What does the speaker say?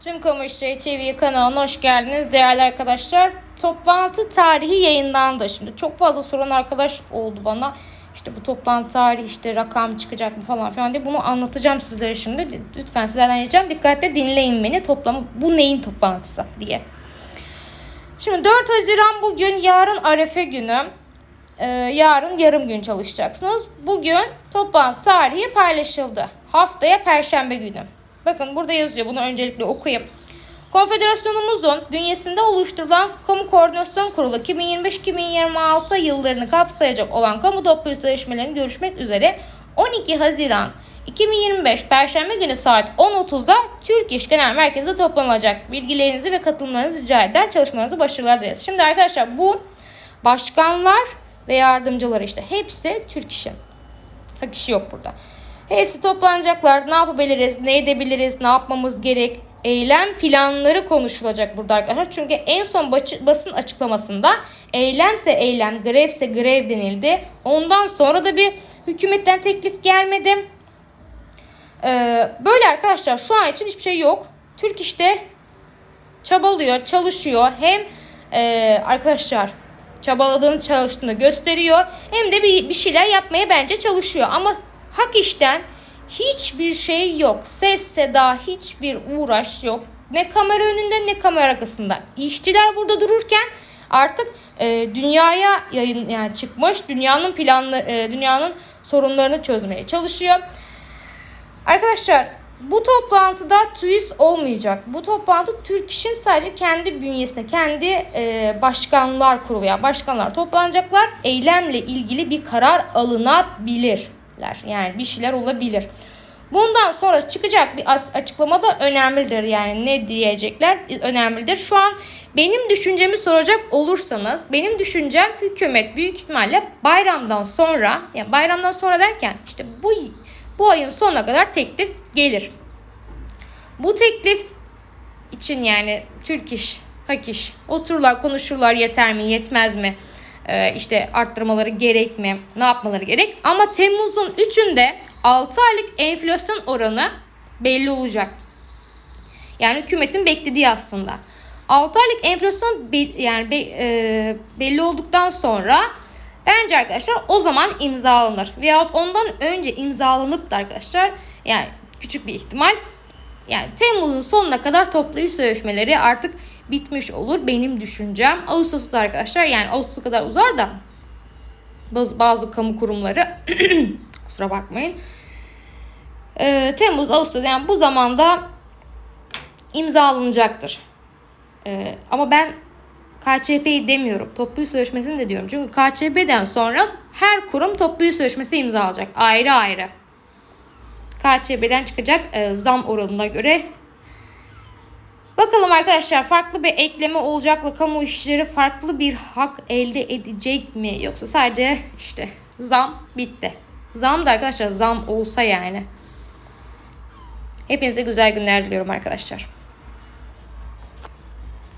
Tüm Kamu İşleri TV kanalına hoş geldiniz değerli arkadaşlar. Toplantı tarihi yayınlandı. Şimdi çok fazla soran arkadaş oldu bana. İşte bu toplantı tarihi işte rakam çıkacak mı falan filan diye bunu anlatacağım sizlere şimdi. Lütfen sizlerden ricam dikkatle dinleyin beni. Toplamı bu neyin toplantısı diye. Şimdi 4 Haziran bugün yarın Arefe günü. Ee, yarın yarım gün çalışacaksınız. Bugün toplantı tarihi paylaşıldı. Haftaya Perşembe günü. Bakın burada yazıyor. Bunu öncelikle okuyayım. Konfederasyonumuzun bünyesinde oluşturulan Kamu Koordinasyon Kurulu 2025-2026 yıllarını kapsayacak olan kamu toplu sözleşmelerini görüşmek üzere 12 Haziran 2025 Perşembe günü saat 10.30'da Türk İş Genel Merkezi'nde toplanılacak. Bilgilerinizi ve katılımlarınızı rica eder. Çalışmalarınızı başarılar dileriz. Şimdi arkadaşlar bu başkanlar ve yardımcıları işte hepsi Türk İş'in. Hak işi yok burada. Hepsi toplanacaklar. Ne yapabiliriz, ne edebiliriz, ne yapmamız gerek, eylem planları konuşulacak burada arkadaşlar. Çünkü en son basın açıklamasında eylemse eylem, grevse grev denildi. Ondan sonra da bir hükümetten teklif gelmedi. Ee, böyle arkadaşlar şu an için hiçbir şey yok. Türk işte çabalıyor, çalışıyor. Hem e, arkadaşlar çabaladığını çalıştığını gösteriyor. Hem de bir, bir şeyler yapmaya bence çalışıyor. Ama hak işten hiçbir şey yok. Ses seda hiçbir uğraş yok. Ne kamera önünde ne kamera arkasında. İşçiler burada dururken artık e, dünyaya yayın yani çıkmış dünyanın planlı e, dünyanın sorunlarını çözmeye çalışıyor. Arkadaşlar bu toplantıda TÜİS olmayacak. Bu toplantı Türk İş'in sadece kendi bünyesinde, kendi e, başkanlar kurulu, yani başkanlar toplanacaklar. Eylemle ilgili bir karar alınabilirler. Yani bir şeyler olabilir. Bundan sonra çıkacak bir açıklama da önemlidir. Yani ne diyecekler önemlidir. Şu an benim düşüncemi soracak olursanız benim düşüncem hükümet büyük ihtimalle bayramdan sonra yani bayramdan sonra derken işte bu bu ayın sonuna kadar teklif gelir. Bu teklif için yani Türk iş, hak iş otururlar konuşurlar yeter mi yetmez mi ee, işte arttırmaları gerek mi ne yapmaları gerek ama Temmuz'un 3'ünde 6 aylık enflasyon oranı belli olacak. Yani hükümetin beklediği aslında. 6 aylık enflasyon be, yani be, e, belli olduktan sonra bence arkadaşlar o zaman imzalanır. Veyahut ondan önce imzalanıp da arkadaşlar yani küçük bir ihtimal yani Temmuz'un sonuna kadar toplu iş sözleşmeleri artık bitmiş olur benim düşüncem. Ağustos'ta arkadaşlar yani Ağustos'a kadar uzar da bazı, bazı kamu kurumları kusura bakmayın. Ee, Temmuz, Ağustos yani bu zamanda imzalanacaktır. Ee, ama ben KÇP'yi demiyorum. Toplu iş sözleşmesini de diyorum. Çünkü KÇP'den sonra her kurum toplu iş sözleşmesi imzalayacak. Ayrı ayrı. KÇB'den çıkacak e, zam oranına göre. Bakalım arkadaşlar farklı bir ekleme olacakla kamu işçileri farklı bir hak elde edecek mi? Yoksa sadece işte zam bitti. Zam da arkadaşlar zam olsa yani. Hepinize güzel günler diliyorum arkadaşlar.